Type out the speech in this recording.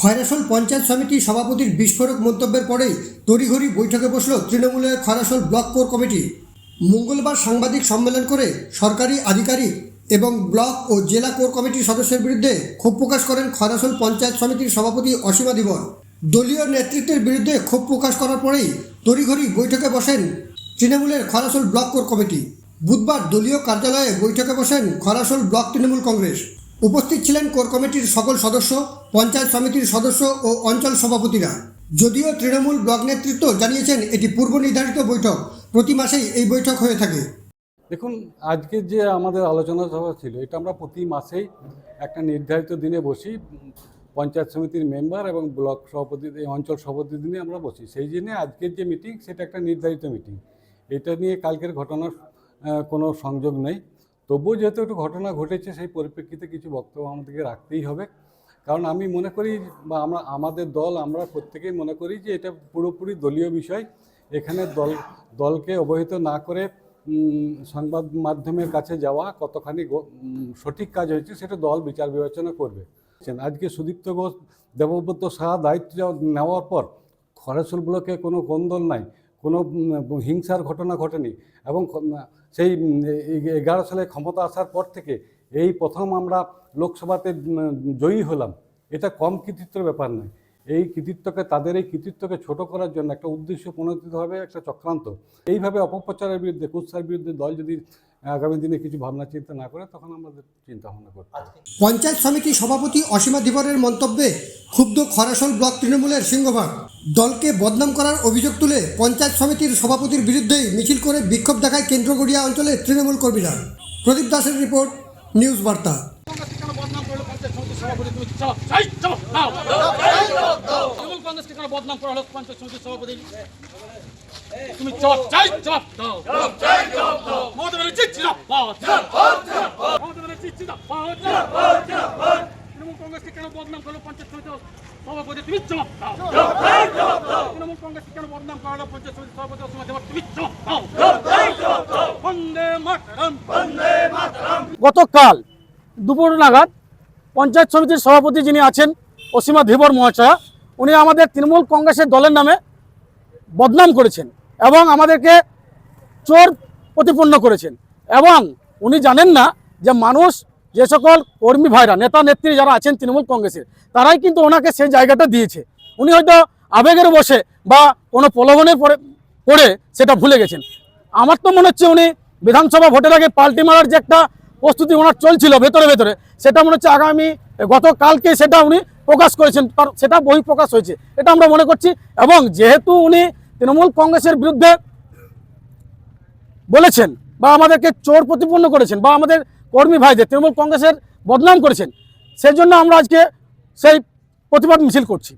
খয়রাসোল পঞ্চায়েত সমিতির সভাপতির বিস্ফোরক মন্তব্যের পরেই তড়িঘড়ি বৈঠকে বসল তৃণমূলের খয়রাসোল ব্লক কোর কমিটি। মঙ্গলবার সাংবাদিক সম্মেলন করে সরকারি আধিকারিক এবং ব্লক ও জেলা কোর কমিটির সদস্যের বিরুদ্ধে ক্ষোভ প্রকাশ করেন খয়রাসোল পঞ্চায়েত সমিতির সভাপতি অসীমা দিবন। দলীয় নেতৃত্বের বিরুদ্ধে ক্ষোভ প্রকাশ করার পরেই তড়িঘড়ি বৈঠকে বসেন তৃণমূলের খরাসোল ব্লক কোর কমিটি। বুধবার দলীয় কার্যালয়ে বৈঠকে বসেন খরাসোল ব্লক তৃণমূল কংগ্রেস। উপস্থিত ছিলেন কোর কমিটির সকল সদস্য পঞ্চায়েত সমিতির সদস্য ও অঞ্চল সভাপতিরা। যদিও তৃণমূল ব্লক নেতৃত্ব জানিয়েছেন এটি পূর্ব নির্ধারিত বৈঠক, প্রতি মাসেই এই বৈঠক হয়ে থাকে। দেখুন, আজকে যে আমাদের আলোচনা সভা ছিল, এটা আমরা প্রতি মাসেই একটা নির্ধারিত দিনে বসি। পঞ্চায়েত সমিতির মেম্বার এবং ব্লক সভাপতি অঞ্চল সভাপতি দিনে আমরা বসি। সেই জন্য আজকের যে মিটিং, সেটা একটা নির্ধারিত মিটিং। এটা নিয়ে কালকের ঘটনার কোনো সংযোগ নেই। তবুও যেহেতু একটু ঘটনা ঘটেছে, সেই পরিপ্রেক্ষিতে কিছু বক্তব্য আমাদেরকে রাখতেই হবে। কারণ আমি মনে করি বা আমরা, আমাদের দল, আমরা প্রত্যেকেই মনে করি যে এটা পুরোপুরি দলীয় বিষয়। এখানে দল, দলকে অবহিত না করে সংবাদ মাধ্যমের কাছে যাওয়া, কতখানি সঠিক কাজ হয়েছে সেটা দল বিচার বিবেচনা করবে। আজকে সুদীপ্ত ঘোষ, দেবব্রত সাহা দায়িত্ব নেওয়ার পর খরেশুল ব্লকে কোনো কোন্দল নাই, কোনো হিংসার ঘটনা ঘটেনি এবং সেই এগারো সালে ক্ষমতা আসার পর থেকে এই প্রথম আমরা লোকসভাতে জয়ী হলাম। এটা কম কৃতিত্বের ব্যাপার নয়। এই কৃতিত্বকে, তাদের এই কৃতিত্বকে ছোট করার জন্য একটা উদ্দেশ্য প্রণোদিতভাবে একটা চক্রান্ত। এইভাবে অপপ্রচারের বিরুদ্ধে, কুৎসার বিরুদ্ধে দল যদি আগামী দিনে কিছু ভাবনা চিন্তা না করে, তখন আমাদের চিন্তা ভাবনা করতে পঞ্চায়েত সমিতি সভাপতি অসীমা ধীবরের মন্তব্যে ক্ষুব্ধ খরাসোল ব্লক তৃণমূলের সিংহভাগ। দলকে বদনাম করার অভিযোগ তুলে পঞ্চায়েত সমিতির সভাপতির বিরুদ্ধেই মিছিল করে বিক্ষোভ দেখায় কেন্দ্রগড়িয়া অঞ্চলের তৃণমূল কর্মীরা। প্রদীপ দাসের রিপোর্ট নিউজ বার্তা তৃণমূল কংগ্রেসকে কেন বদনাম করা হলো পঞ্চায়েত সমিতির সভাপতি তুমি চপ চাই চপ দাও মমতা ব্যানার্জি জিন্দাবাদ মমতা ব্যানার্জি জিন্দাবাদ তৃণমূল কংগ্রেসকে কেন বদনাম করল পঞ্চায়েত সমিতির সভাপতি তুমি চপ দাও তৃণমূল কংগ্রেসকে কেন বদনাম করা হলো পঞ্চায়েত সমিতির সভাপতি তুমি চপ দাও গতকাল দুপুর নাগাদ পঞ্চায়েত সমিতির সভাপতি যিনি আছেন, অসীমা ধীবর মহাশয়া, উনি আমাদের তৃণমূল কংগ্রেসের দলের নামে বদনাম করেছেন এবং আমাদেরকে চোর প্রতিপন্ন করেছেন। এবং উনি জানেন না যে মানুষ যে সকল কর্মী ভাইরা, নেতা, নেত্রী যারা আছেন তৃণমূল কংগ্রেসের, তারাই কিন্তু ওনাকে সেই জায়গাটা দিয়েছে। উনি হয়তো আবেগের বসে বা কোনো প্রলোভনের পরে, পড়ে সেটা ভুলে গেছেন। আমার তো মনে হচ্ছে উনি বিধানসভা ভোটের আগে পাল্টি মারার যে একটা প্রস্তুতি ওনার চলছিল ভেতরে ভেতরে। সেটা মনে হচ্ছে আগামী, গতকালকে সেটা উনি প্রকাশ করেছেন তার সেটা বহি প্রকাশ হয়েছে। এটা আমরা মনে করছি, এবং যেহেতু উনি তৃণমূল কংগ্রেসের বিরুদ্ধে বলেছেন বা আমাদেরকে চোর প্রতিপন্ন করেছেন বা আমাদের কর্মী ভাইদের, তৃণমূল কংগ্রেসের বদনাম করেছেন সেই জন্য আমরা আজকে সেই প্রতিবাদ মিছিল করছি।